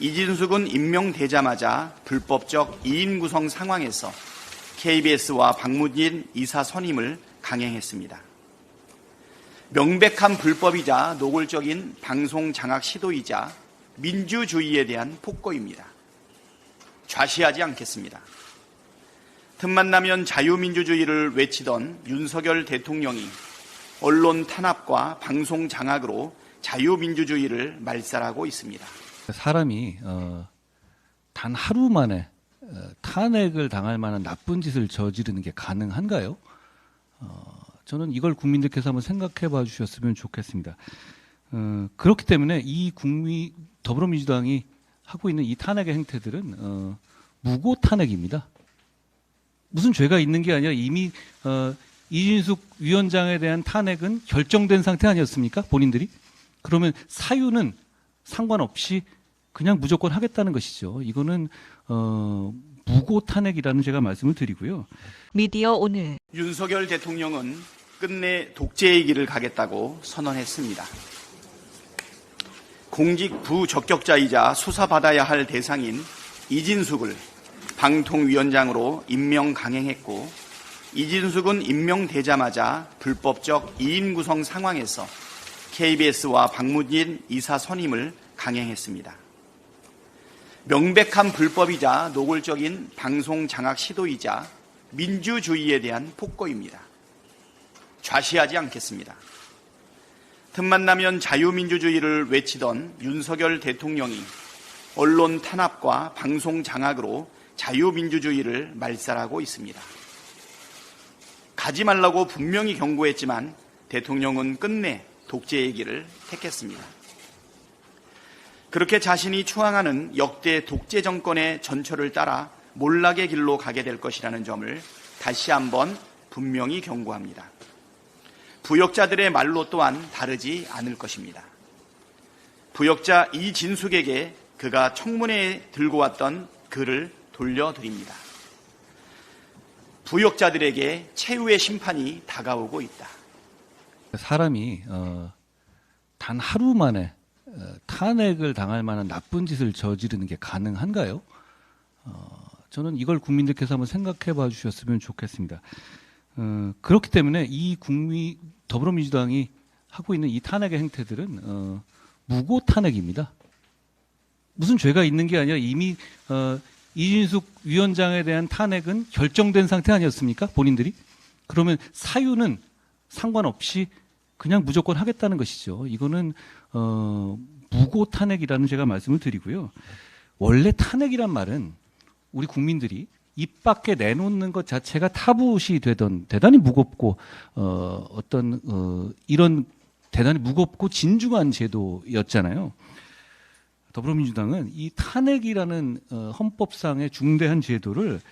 이진숙은 임명되자마자 불법적 이인 구성 상황에서 KBS와 박무진 이사 선임을 강행했습니다. 명백한 불법이자 노골적인 방송 장악 시도이자 민주주의에 대한 폭거입니다. 좌시하지 않겠습니다. 틈만 나면 자유민주주의를 외치던 윤석열 대통령이 언론 탄압과 방송 장악으로 자유민주주의를 말살하고 있습니다. 사람이 어, 단 하루 만에 어, 탄핵을 당할 만한 나쁜 짓을 저지르는 게 가능한가요? 어, 저는 이걸 국민들께서 한번 생각해 봐 주셨으면 좋겠습니다. 어, 그렇기 때문에 이 국민 더불어민주당이 하고 있는 이 탄핵의 행태들은 어, 무고 탄핵입니다. 무슨 죄가 있는 게 아니라 이미 어, 이진숙 위원장에 대한 탄핵은 결정된 상태 아니었습니까? 본인들이? 그러면 사유는 상관없이 그냥 무조건 하겠다는 것이죠. 이거는 어, 무고 탄핵이라는 제가 말씀을 드리고요. 미디어 오늘 윤석열 대통령은 끝내 독재의 길을 가겠다고 선언했습니다. 공직 부적격자이자 수사받아야 할 대상인 이진숙을 방통위원장으로 임명 강행했고 이진숙은 임명되자마자 불법적 이인 구성 상황에서 KBS와 박무진 이사 선임을 강행했습니다. 명백한 불법이자 노골적인 방송 장악 시도이자 민주주의에 대한 폭거입니다. 좌시하지 않겠습니다. 틈만 나면 자유민주주의를 외치던 윤석열 대통령이 언론 탄압과 방송 장악으로 자유민주주의를 말살하고 있습니다. 가지 말라고 분명히 경고했지만 대통령은 끝내 독재의 길을 택했습니다. 그렇게 자신이 추앙하는 역대 독재 정권의 전철을 따라 몰락의 길로 가게 될 것이라는 점을 다시 한번 분명히 경고합니다. 부역자들의 말로 또한 다르지 않을 것입니다. 부역자 이진숙에게 그가 청문회에 들고 왔던 글을 돌려드립니다. 부역자들에게 최후의 심판이 다가오고 있다. 사람이 어, 단 하루 만에 어, 탄핵을 당할 만한 나쁜 짓을 저지르는 게 가능한가요? 어, 저는 이걸 국민들께서 한번 생각해 봐 주셨으면 좋겠습니다. 어, 그렇기 때문에 이 국민 더불어민주당이 하고 있는 이 탄핵의 행태들은 어, 무고 탄핵입니다. 무슨 죄가 있는 게 아니라 이미 어, 이진숙 위원장에 대한 탄핵은 결정된 상태 아니었습니까? 본인들이? 그러면 사유는 상관없이 그냥 무조건 하겠다는 것이죠. 이거는 어, 무고 탄핵이라는 제가 말씀을 드리고요. 원래 탄핵이란 말은 우리 국민들이 입 밖에 내놓는 것 자체가 타부시 되던 대단히 무겁고 어, 어떤 어, 이런 대단히 무겁고 진중한 제도였잖아요. 더불어민주당은 이 탄핵이라는 어, 헌법상의 중대한 제도를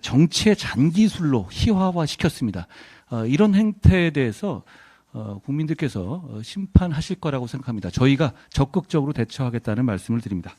정치의 잔기술로 희화화시켰습니다. 어, 이런 행태에 대해서 어, 국민들께서 어, 심판하실 거라고 생각합니다. 저희가 적극적으로 대처하겠다는 말씀을 드립니다.